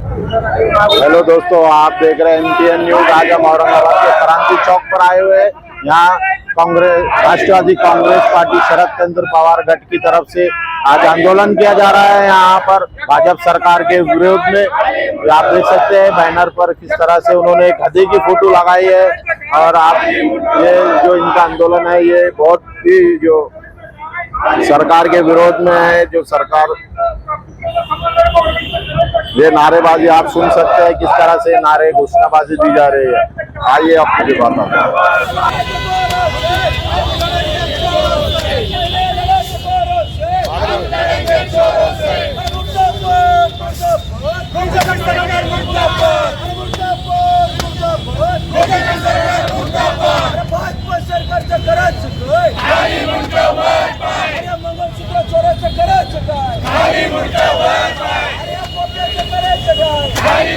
Hello दोस्तों, आप देख रहे हैं एनटीएन न्यूज़। आज हम औरंगाबाद के क्रांति चौक पर आए हुए हैं। यहाँ कांग्रेस, राष्ट्रवादी कांग्रेस पार्टी शरद चंद्र पवार गठ की तरफ़ से आज आंदोलन किया जा रहा है। यहाँ पर भाजपा सरकार के विरोध में आप देख सकते हैं, बैनर पर किस तरह से उन्होंने एक गधे की फ़ोटो लगाई है। और आप, ये जो इनका आंदोलन है, ये बहुत ही जो सरकार के विरोध में है, जो सरकार ये नारेबाजी आप सुन सकते हैं किस तरह से नारे घोषणाबाजी दी जा रही है। आइए आपको भी बताता हूँ सरकारचं करायचं काय मंगळसूत्र चोराचं करायचं काय अरे या पोट्याचं करायचं काय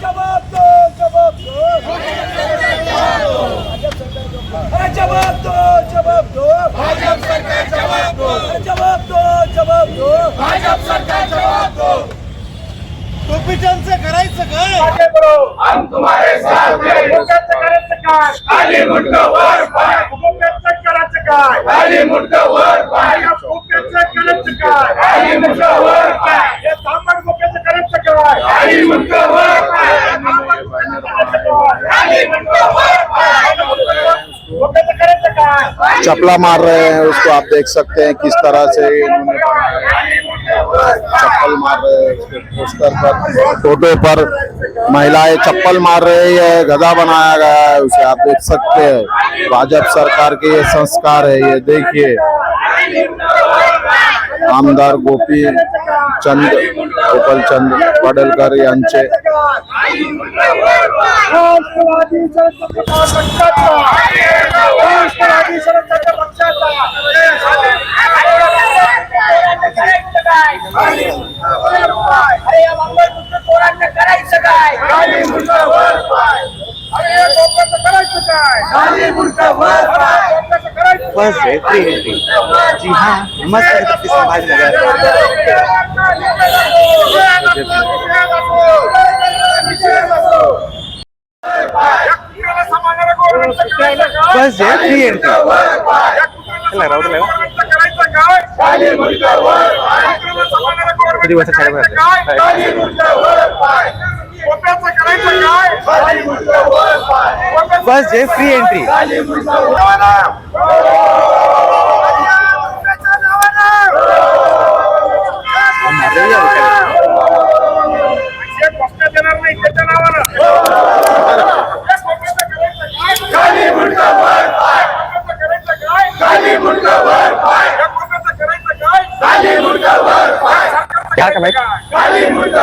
जबाब दो जबाब दो अरे जबाब दो जबाब दो भाजप सरकार जबाब दो जबाब दो जबाब दो भाजप सरकार जबाब दो टोपीटांचं करायचं काय? हम तुम्हारे साथ हैं करायचं काय? खाली मुंडो वर पाय. उपयोगाचं करायचं काय? खाली मुंडो वर पाय. उपयोगाचं करायचं काय? खाली मुंडो वर पाय. हे तांबड उपयोगाचं चपला मार रहे हैं उसको आप देख सकते हैं किस तरह से इन्होंने चप्पल मार रहे हैं उसके पोस्टर पर फ़ोटो पर। महिलाएँ चप्पल मार रही है गधा बनाया गया है उसे आप देख सकते हैं। भाजपा सरकार के ये संस्कार है ये देखिए। आमदार गोपी चंद गोपाल चंद यांचे. करायचं काय? बस है फ्री एंट्री जी हाँ मस्त छत्रपति संभाजीनगर बस है फ्री एंट्री चला राहू दे किती वाजता बस है फ्री एंट्री. खाली मुंडो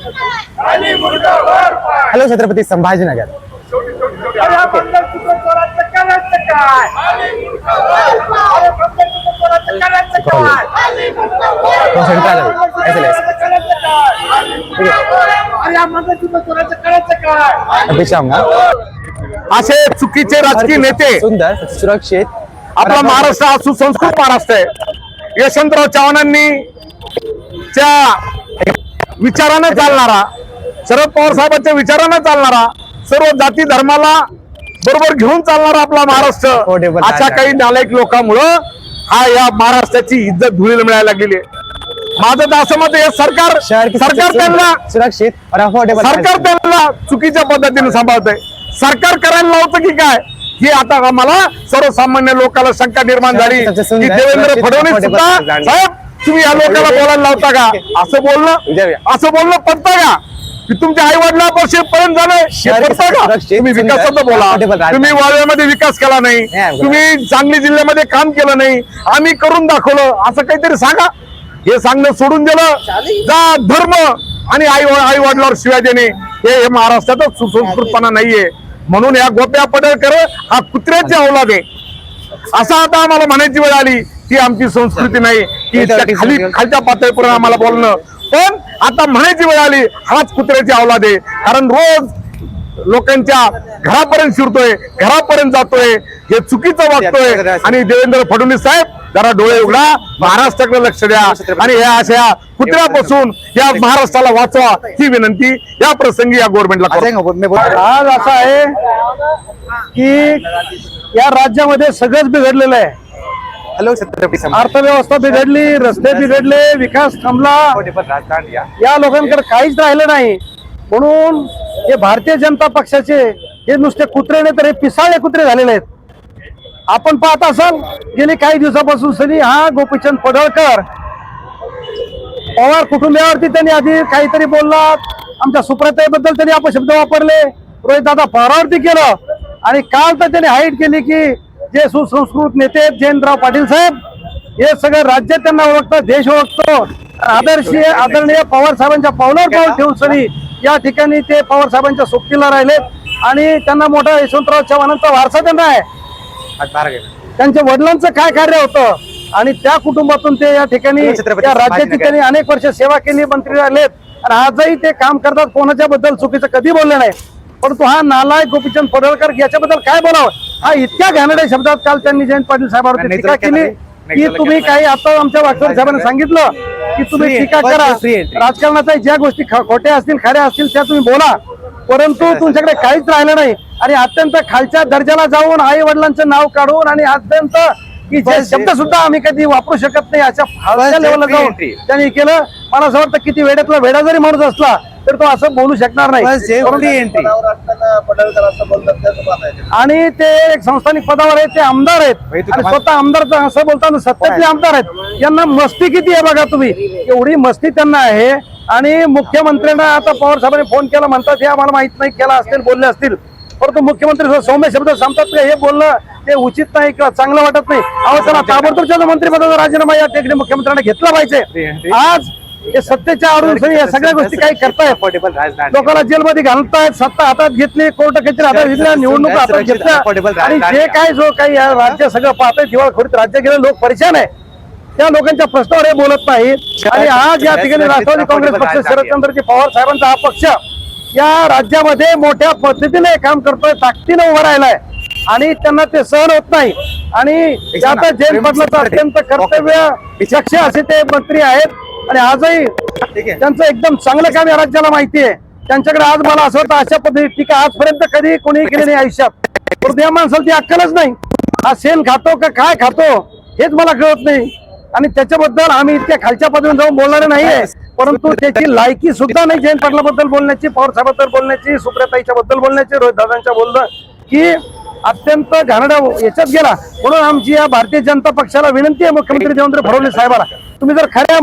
हेलो छत्रपति संभाजीनगर. अपेक्षा आऊंगा असे चुकीचे राजकीय नेते सुंदर सुरक्षित. आपला महाराष्ट्र हा सुसंस्कृत महाराष्ट्र आहे. यशवंतराव चव्हाणांनी त्या विचारानं चालणारा शरद पवार साहेबांच्या विचारानं चालणारा सर्व जाती धर्माला बरोबर घेऊन चालणारा आपला महाराष्ट्र. अशा आहे. काही नालायक लोकांमुळं हा या महाराष्ट्राची इज्जत धुळीला मिळायला लागलेली आहे. माझं तर असं मत आहे सरकार सरकार त्यांना सुरक्षित सरकार त्यांना चुकीच्या पद्धतीने सांभाळतंय. सरकार करायला लावतं की काय? ही आता आम्हाला सर्वसामान्य लोकांना शंका निर्माण झाली. की देवेंद्र फडणवीस सुद्धा. साहेब तुम्ही या लोकांना बोलायला लावता का? असं बोलणं. असं बोलणं पडतं का? की तुमच्या आई वडिलापासून पर्यंत झालं तुम्ही विकासाचं बोला. तुम्ही वाळव्यामध्ये विकास केला नाही. तुम्ही सांगली जिल्ह्यामध्ये काम केलं नाही. आम्ही करून दाखवलं. असं काहीतरी सांगा. हे सांगणं सोडून दिलं. जा धर्म आणि आई आई वडिलांवर शिवाय देणे हे महाराष्ट्रातच सुसंस्कृतपणा नाहीये. म्हणून या गोप्या पडळकर हा कुत्र्याची अवलाद आहे. असं आता आम्हाला म्हणायची वेळ आली ती आमची संस्कृती नाही की खाली खालच्या पातळीपर्यंत आम्हाला बोलणं. पण आता म्हणायची वेळ आली हाच कुत्र्याची अवलाद आहे. कारण रोज लोकांच्या घरापर्यंत शिरतोय घरापर्यंत जातोय हे चुकीचं वागतोय. आणि देवेंद्र फडणवीस साहेब जरा डोळे उघडा महाराष्ट्राकडे लक्ष द्या. आणि या अशा कुत्र्यापासून या महाराष्ट्राला वाचवा ही विनंती. या प्रसंगी या गव्हर्नमेंटला आज असं आहे की या राज्यामध्ये सगळंच बिघडलेलं आहे. हेलो छत्रपति अर्थव्यवस्था बिघडली रस्ते बिघडले विकास थांबला. या लोकांकडे काहीच राहिलं नाही. म्हणून हे भारतीय जनता पक्षाचे हे नुसते कुत्रे नाही तर हे पिसाळे कुत्रे झालेले आहेत. आपण पाहत असाल गेली काही दिवसापासून सनी हा गोपीचंद पडळकर. पवार कुटुंबियावरती त्यांनी आधी काहीतरी बोलला आमच्या सुप्रताईबद्दल त्यांनी अपशब्द वापरले. रोहित दादा पवारावरती केलं. आणि काल तर त्यांनी हाईट केली की जे सुसंस्कृत नेते आहेत जयंतराव पाटील साहेब हे सगळं राज्य त्यांना ओळखतं देश ओळखतो. आदर्शीय आदरणीय पवार साहेबांच्या पावलावर पाऊल ठेवून सनी या ठिकाणी ते पवार साहेबांच्या सोबतीला राहिलेत आणि त्यांना मोठा यशवंतराव चव्हाणांचा वारसा त्यांना आहे. त्यांच्या वडिलांचं काय कार्य होतं? आणि त्या कुटुंबातून ते या ठिकाणी या राज्याची. त्यांनी अनेक वर्ष सेवा केली मंत्री राहिलेत. आणि आजही ते काम करतात. कोणाच्या बद्दल चुकीचं कधी बोलले नाही. परंतु हा नालायक गोपीचंद पडळकर याच्याबद्दल काय बोलावं? हा इतक्या घाणेरड्या शब्दात काल त्यांनी जयंत पाटील साहेबांवरती टीका केली की तुम्ही काही आता आमच्या वागचौर साहेबांनी सांगितलं की तुम्ही टीका करा. राजकारणाच्या ज्या गोष्टी खोट्या असतील खऱ्या असतील त्या तुम्ही बोला. परंतु तुमच्याकडे काहीच राहिलं नाही. आणि अत्यंत खालच्या दर्जाला जाऊन आई वडिलांचं नाव काढून आणि अत्यंत की जे शब्द सुद्धा आम्ही कधी वापरू शकत नाही अशा लेवलला जाऊन. त्यांनी केलं. मला असं वाटतं किती वेड्यातला वेडा जरी माणूस असला तर तो असं बोलू शकणार नाही. एंट्री. पडळकर असं बोलतात त्याचं पाहताय आणि ते एक संस्थानिक पदावर आहेत ते आमदार आहेत. स्वतः आमदार असं बोलताना सत्तेतले आमदार आहेत. यांना मस्ती किती आहे बघा तुम्ही? एवढी मस्ती त्यांना आहे. आणि मुख्यमंत्र्यांना आता पवार साहेबांनी फोन केला म्हणतात हे आम्हाला माहीत नाही केला असतील बोलले असतील. परंतु मुख्यमंत्री सौम्य शब्द सांगतात का? हे बोलणं ते उचित नाही किंवा चांगलं वाटत नाही. अहो त्याला ताबडतोब त्याचा मंत्रिपदाचा राजीनामा या ठिकाणी मुख्यमंत्र्यांना घेतला पाहिजे. आज हे सत्तेच्या आरून या सगळ्या गोष्टी काही करतायत लोकांना जेलमध्ये घालतायत सत्ता हातात घेतली कोर्ट कचेरी हातात घेतल्या निवडणूक हातात घेतल्या. आणि जे काय जो काही या राज्य सगळं पाहतंय दिवाळखोरीत राज्य गेलं लोक परेशान आहे त्या लोकांच्या प्रश्नावर हे बोलत नाही. आणि आज या ठिकाणी राष्ट्रवादी काँग्रेस पक्ष शरदचंद्रजी पवार साहेबांचा हा पक्ष या राज्यामध्ये मोठ्या पद्धतीने काम करतोय ताकदीने उभा राहिलाय. आणि त्यांना ते सहन होत नाही. आणि आता जयंत पाटलाचं अत्यंत कर्तव्य असे ते मंत्री आहेत. आणि आजही त्यांचं एकदम चांगलं काम या राज्याला माहिती आहे त्यांच्याकडे आज मला असं वाटतं अशा पद्धती टीका आजपर्यंत कधी कोणी केली नाही आयुष्यात. परंतु या माणसाला ती अक्कलच नाही. हा शेण खातो का काय खातो हेच मला कळत नाही. आणि त्याच्याबद्दल आम्ही इतक्या खालच्या पद्धतीने जाऊन बोलणारे नाहीये. परंतु त्याची लायकी सुद्धा नाही जयंत पाटलाबद्दल बोलण्याची पवार साहेबांबद्दल बोलण्याची सुप्रियाताईच्या बद्दल बोलण्याची रोहित दादांच्या बोलणं की अत्यंत घाणड्या याच्यात गेला. म्हणून आमची या भारतीय जनता पक्षाला विनंती आहे मुख्यमंत्री देवेंद्र फडणवीस साहेबाला तुम्ही जर खऱ्या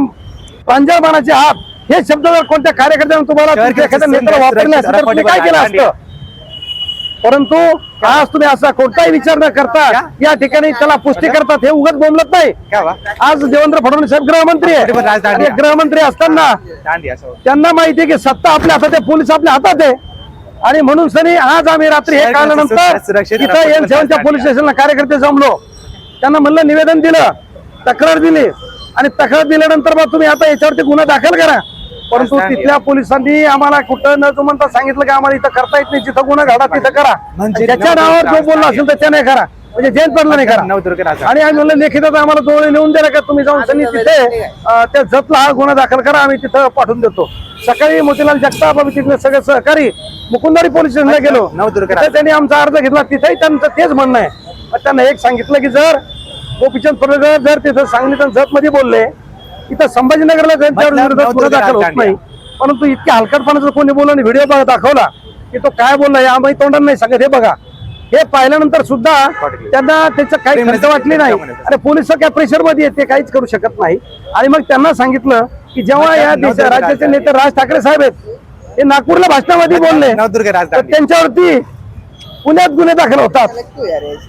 प्रांजळमानाचे आहात. हे शब्द जर कोणत्या कार्यकर्त्याने तुम्हाला एखाद्या नेत्याला वापरले तर तुम्ही काय केलं असतं? परंतु आज तुम्ही असा कोणताही विचार न करता या ठिकाणी त्याला पुष्टी करतात हे उगत बोलत नाही. आज देवेंद्र फडणवीस साहेब गृहमंत्री आहे गृहमंत्री असताना त्यांना माहिती आहे की सत्ता आपल्या हातात आहे पोलीस आपल्या हातात आहे. आणि म्हणून सनी आज आम्ही रात्री हे इथं affordable एन सेव्हनच्या राजधानी पोलीस स्टेशनला कार्यकर्ते जमलो. त्यांना म्हणलं निवेदन दिलं तक्रार दिली. आणि तक्रार दिल्यानंतर मग तुम्ही आता याच्यावरती गुन्हा दाखल करा. परंतु. तिथल्या पोलिसांनी आम्हाला कुठं न जुमंता सांगितलं की आम्हाला इथं करता येत नाही. जिथं गुन्हा घडा तिथं करा. म्हणजे ज्याच्या नावावर जो बोलला. असेल त्याच्या नाही करा. म्हणजे जयंत पडलं नाही करा. आणि आम्ही म्हणलं लेखितात आम्हाला जवळ नेऊन दिला का तुम्ही जाऊन सनी तिथे त्या जतला हा गुन्हा दाखल करा आम्ही तिथं पाठवून देतो. सकाळी मोतीलाल जगताप आम्ही तिथले सगळे सहकारी मुकुंदारी पोलीस स्टेशनला गेलो. त्यांनी आमचा अर्ज घेतला. तिथेही त्यांचं तेच म्हणणं आहे. मग त्यांना एक सांगितलं की जर गोपीचंद पडळकर जर तिथं सांगली तर जत मध्ये बोलले इथं संभाजीनगरला त्यांच्या मतलब विरोधात गुन्हा दाखल होत. नाही. परंतु इतक्या हलकटपणाचं कोणी बोललं आणि व्हिडिओ दाखवला की तो काय बोलला या आम्ही तोंडात नाही सांगत हे बघा. हे पाहिल्यानंतर सुद्धा त्यांना त्याचं काही खर्च वाटली नाही. आणि पोलीस काय प्रेशरमध्ये आहेत, ते काहीच करू शकत नाही. आणि मग त्यांना सांगितलं की जेव्हा या देशा राज्याचे नेते राज ठाकरे साहेब आहेत हे नागपूरला भाषणामध्ये बोलले त्यांच्यावरती पुण्यात गुन्हे दाखल होतात.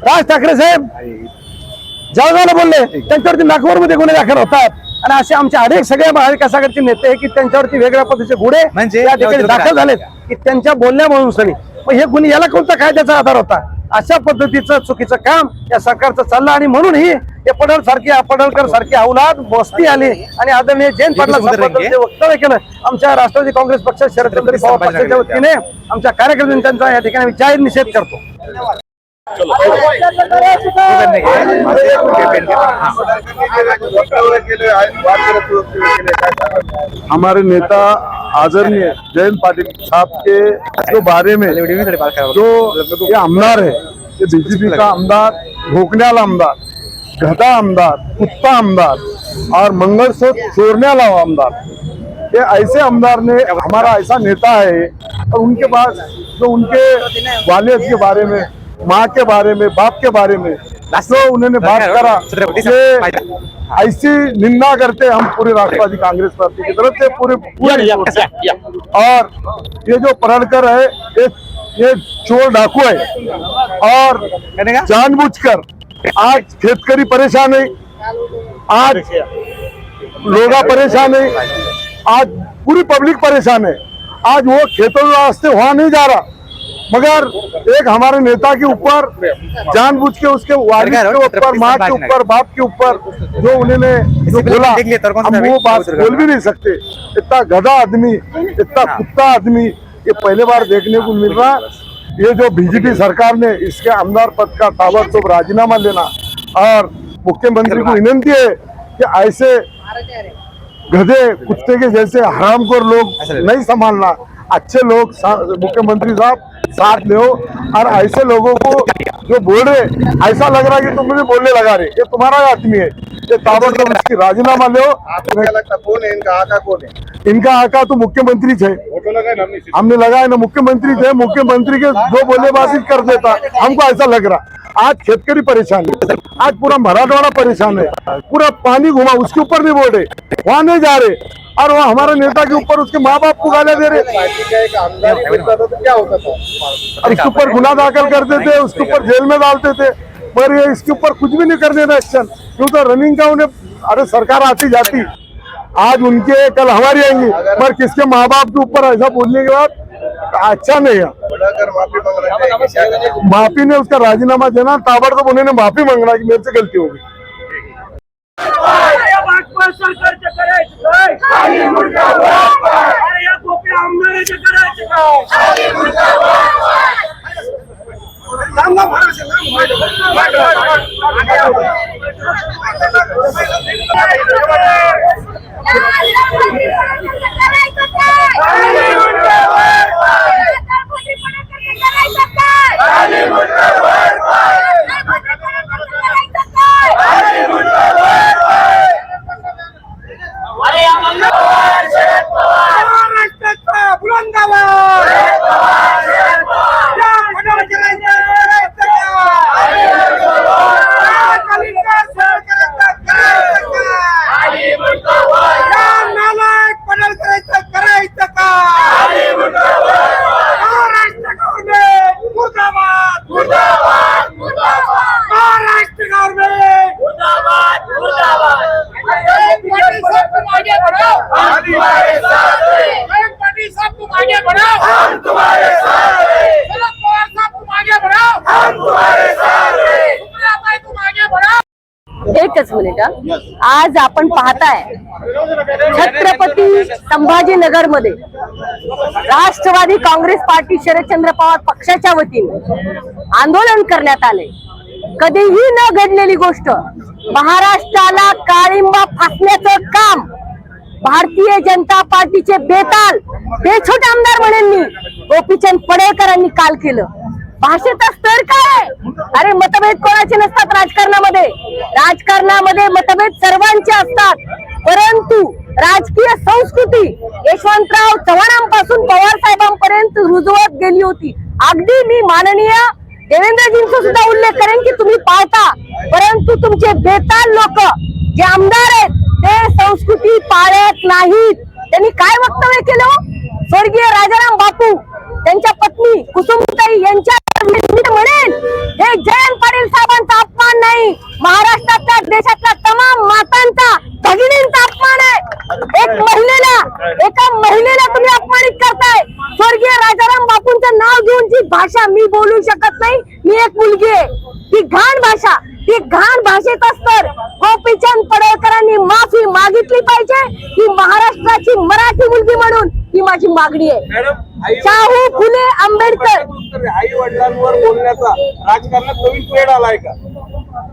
राज ठाकरे साहेब जळगावला बोलले त्यांच्यावरती नागपूरमध्ये गुन्हे दाखल होतात. आणि असे आमचे अनेक सगळे महाविकास आघाडीचे नेते की त्यांच्यावरती वेगळ्या पद्धतीचे गुन्हे म्हणजे या ठिकाणी दाखल झालेत. की त्यांच्या बोलण्यामधून सनी मग हे गुन्हे याला कोणता कायद्याचा आधार होता? अशा पद्धतीचं चुकीचं काम या सरकारचं चाललं आणि म्हणून ही हे पडळ सारखी पडळकर सारखी अवलाद बस्ती आली आणि आदरणीय जयंत पाटला सुंदर रंगे. जे वक्तव्य केलं आमच्या राष्ट्रवादी काँग्रेस पक्ष शरदचंद्र पवार पक्षाच्या वतीने आमच्या कार्यकर्त्यांनी त्यांचा या ठिकाणी जाहीर निषेध करतो. लिए। कैंपेन हाँ। हमारे नेता आदरणीय जयंत पाटिल साहब के जो बारे में जो ये आमदार है ये बीजेपी का आमदार भोकण्याला आमदार घटा आमदार कुत्ता आमदार और मंगल से मंगलसूत्र चोरण्याला आमदार। ये ऐसे आमदार ने हमारा ऐसा नेता है और उनके पास जो उनके वालिद के बारे में माँ के बारे में बाप के बारे में जो उन्होंने बात करा ये ऐसी निंदा करते हम पूरे राष्ट्रवादी कांग्रेस पार्टी की तरफ़ से पूरे पूरे और ये जो परणकर है ये ये चोर डाकू है। और जानबूझकर आज खेतकरी परेशान है आज लोग परेशान है आज पूरी पब्लिक परेशान है। आज वो खेतों में वास्ते वहाँ नहीं जा रहा। मगर एक हमारे नेता के ऊपर जानबूझ के उसके सरकार के ऊपर माँ के ऊपर बाप के ऊपर जो उन्होंने जो बोला से हम वो बात बोल भी नहीं सकते। इतना गधा आदमी इतना कुत्ता आदमी ये पहले बार देखने को मिल रहा। ये जो बीजेपी सरकार ने इसके आमदार पद का ताबड़तोड़ राजीनामा लेना और मुख्यमंत्री को विनंती है कि ऐसे गधे कुत्ते के जैसे हरामखोर लोग नहीं संभालना। अच्छे लोग मुख्यमंत्री साहब साथ ले और ऐसे लोगों को जो बोल रहे ऐसा लग रहा है कि तुम मुझे बोलने लगा रहे। ये तुम्हारा ही आदमी है। ये ताबड़तोड़ इसकी राजीनामा लो कौन है? इनका आका कौन है? इनका आका तो मुख्यमंत्री थे। हमने लगाया ना मुख्यमंत्री थे। मुख्यमंत्री के जो बोलेबाजी कर देता। हमको ऐसा लग रहा। आज खेतकरी परेशान है। आज पूरा मराठवाड़ा परेशान है। पूरा पानी घुमा, उसके ऊपर नहीं बोल रहे। वहाँ नहीं जा रहे। और वहाँ हमारे नेता के ऊपर उसके माँ बाप को गालियाँ दे रहे। इसके ऊपर गुना दाखिल करते थे उसके ऊपर जेल में डालते थे। पर ये इसके ऊपर कुछ भी नहीं करने था एक्शन क्यों तो रनिंग का उन्हें, अरे सरकार आती जाती। आज उनके, कल हमारी आएँगी। पर किसके माँ बाप के ऊपर ऐसा बोलने के बाद अच्छा नहीं है। माफी ने उसका राजीनामा देना ताबड़तोड़ उन्होंने माफी मांगना कि मेरे से गलती होगी गई भाजपा सरकारचं करायचं काय अरे या गोप्या आमदाराचं करायचं काय सांगा करायचं महाराष्ट्राचा बुलंद आवाज या पडाळ करायचं करायचं काय? या दलित सरकारचं करायचं काय? या नालायक पडाळ करायचं करायचं काय? महाराष्ट्र गव्हर्नमेंट मुर्दाबाद महाराष्ट्र गव्हर्नमेंट पाटील साहब तुम आगे बढ़ो हम तुम्हारे साथ हैं जयंत पाटिल साहब तुम आगे बढ़ो हम तुम्हारे साथ हैं शरद पवार साहब तुम आगे बढ़ो हम तुम्हारे साथ हैं सुप्रिया ताई तुम आगे बढ़ो एकच आज आपण पाहताय छत्रपती संभाजीनगरमध्ये राष्ट्रवादी काँग्रेस पार्टी शरदचंद्र पवार पक्षाच्या वतीने आंदोलन करण्यात आले. कधीही न घडलेली गोष्ट महाराष्ट्राला काळिंबा फासण्याचं काम भारतीय जनता पार्टीचे बेताल बेछोट आमदार म्हणून गोपीचंद पडेकरांनी काल केलं. भाषेचा स्तर काय आहे? अरे मतभेद कोणाचे नसतात राजकारणामध्ये. राजकारणामध्ये मतभेद सर्वांचे असतात. परंतु राजकीय संस्कृती यशवंतराव चव्हाणांपासून पवार साहेबांपर्यंत रुजवत गेली होती. अगदी मी माननीय देवेंद्रजींचा सुद्धा उल्लेख करेन की तुम्ही पाळता. परंतु तुमचे बेताल लोक जे आमदार आहेत ते संस्कृती पाळत नाहीत. त्यांनी काय वक्तव्य केलं? स्वर्गीय राजाराम बापू त्यांच्या पत्नी कुसुमताई यांच्या हे जयंत पाटील साहेबांचा अपमान नाही. महाराष्ट्रातल्या देशातल्या तमाम मातांचा भगिनींचा अपमान आहे. एक महिलेला एका महिलेला तुम्ही अपमानित करताय. स्वर्गीय राजाराम बापूंचं नाव घेऊन जी भाषा मी बोलू शकत नाही मी एक मुलगी आहे. ती घाण भाषा ती घाण भाषेत असतर गोपीचंद पडळकरांनी माफी मागितली पाहिजे. ही महाराष्ट्राची मराठी मुलगी म्हणून ही माझी मागणी आहे. शाहू फुले आंबेडकर. आई वडिलांवर बोलण्याचा राजकारणात नवीन ट्रेंड आलाय का?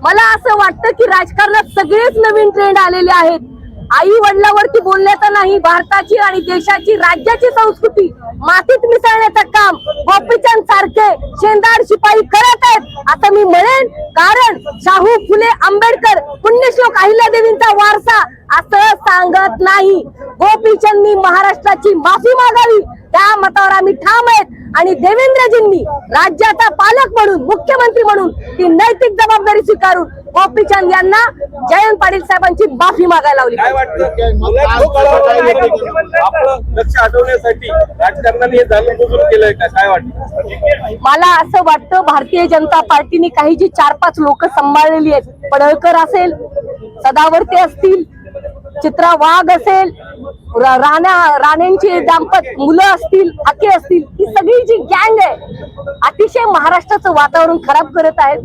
मला असं वाटतं की राजकारणात सगळेच नवीन ट्रेंड आलेले आहेत. आई वडिलावरती बोलण्याचं नाही भारताची आणि देशाची राज्याची संस्कृती मातीत मिसळण्याचं काम गोपीचंद सारखे शेंदाड शिपाई करत आहेत असं मी म्हणेन. कारण शाहू फुले आंबेडकर पुण्यश्लोक अहिल्यादेवींचा वारसा असं सांगत नाही. गोपीचंदनी महाराष्ट्राची माफी मागावी त्या मतावर आम्ही ठाम आहेत. आणि देवेंद्रजींनी राज्याचा पालक म्हणून मुख्यमंत्री म्हणून ती नैतिक जबाबदारी स्वीकारून गोपीचंद यांना जयंत पाटील साहेबांची माफी मागायला लावली. मला असं वाटतं भारतीय जनता पार्टीने काही जी चार पाच लोक सांभाळलेली आहेत पडळकर असेल सदावर्ते असतील चित्रा वाघ असेल राणा राणेंची दाम्पत मुलं असतील हाके असतील ही सगळी जी गँग आहे अतिशय महाराष्ट्राचं वातावरण खराब करत आहेत.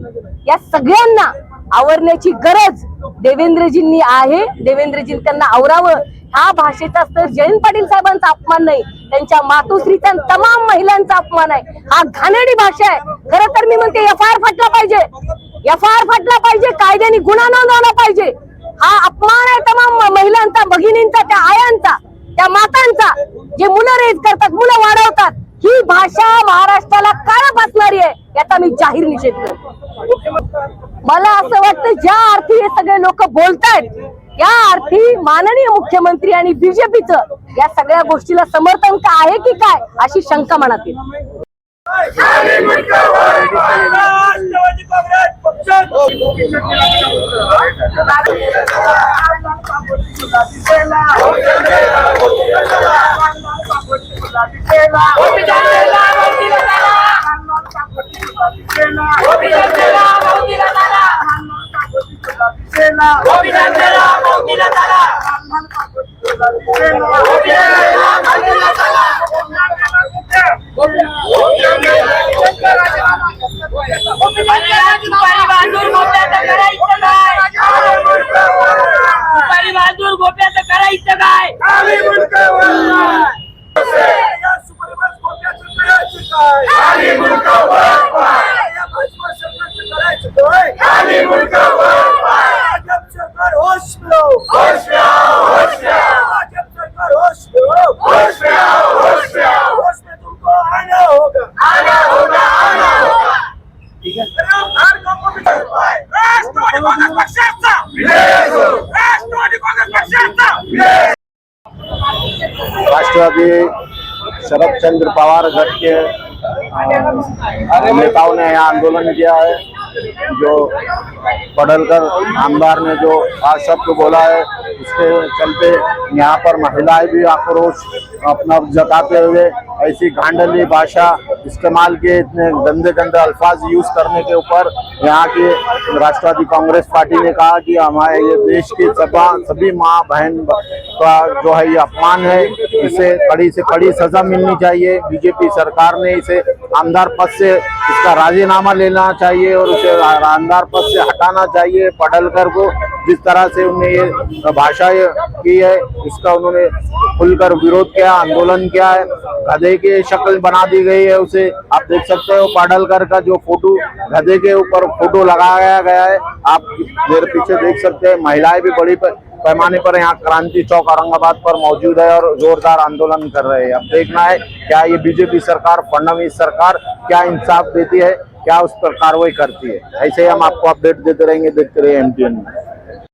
या सगळ्यांना आवरण्याची गरज देवेंद्रजींनी आहे. देवेंद्रजी त्यांना आवरावं. ह्या भाषेचा तर जयंत पाटील साहेबांचा अपमान नाही. त्यांच्या मातोश्रीच्या तमाम महिलांचा अपमान आहे. हा घाणेडी भाषा आहे. खरं तर मी म्हणते एफ आय आर फाटला पाहिजे. एफ आय आर फाटला पाहिजे. कायद्याने गुन्हा नोंदवला पाहिजे. हा अपमान आहे तमाम महिलांचा भगिनींचा त्या आयांचा त्या मातांचा. जे मुलं रेज करतात मुलं वाढवतात ही भाषा महाराष्ट्राला काळा बसणारी आहे याचा मी जाहीर निषेध करतो. मला असं वाटतं ज्या अर्थी हे सगळे लोक बोलतायत या अर्थी माननीय मुख्यमंत्री आणि बीजेपीचं या सगळ्या गोष्टीला समर्थन का आहे की काय अशी शंका मनात येईल. राष्ट्रवादी काँग्रेस राष्ट्रवादी शरद चंद्र पवार गट के नेताओं ने यहाँ आंदोलन किया है। जो पढ़लकर आमदार ने जो आज सबको बोला है, उसके चलते यहाँ पर महिलाएँ भी आक्रोश अपना जताते हुए ऐसी गांडली भाषा इस्तेमाल किए इतने गंदे गंदे अल्फाज यूज़ करने के ऊपर यहाँ के राष्ट्रवादी कांग्रेस पार्टी ने कहा कि हमारे ये देश के सभा सभी माँ बहन का जो है ये अपमान है, इसे कड़ी से कड़ी सजा मिलनी चाहिए। बीजेपी सरकार ने इसे आमदार पद से इसका राजीनामा लेना चाहिए और उसे आमदार पद से हटाना चाहिए। पडलकर को जिस तरह से उन्हें ये भाषा की है इसका उन्होंने खुलकर विरोध किया, आंदोलन किया है। गधे की शक्ल बना दी गई है उसे। आप देख सकते हो, पाडलकर का जो फ़ोटो, गधे के ऊपर फ़ोटो लगाया गया है। आप मेरे पीछे देख सकते हैं, महिलाएँ भी बड़ी पैमाने पर यहाँ क्रांति चौक औरंगाबाद पर मौजूद है और जोरदार आंदोलन कर रहे हैं। अब देखना है, क्या ये बीजेपी सरकार, फडणवीस सरकार, क्या इंसाफ देती है, क्या उस पर कार्रवाई करती है। ऐसे ही हम आपको अपडेट देते रहेंगे, देखते रहिए एमटीएन में।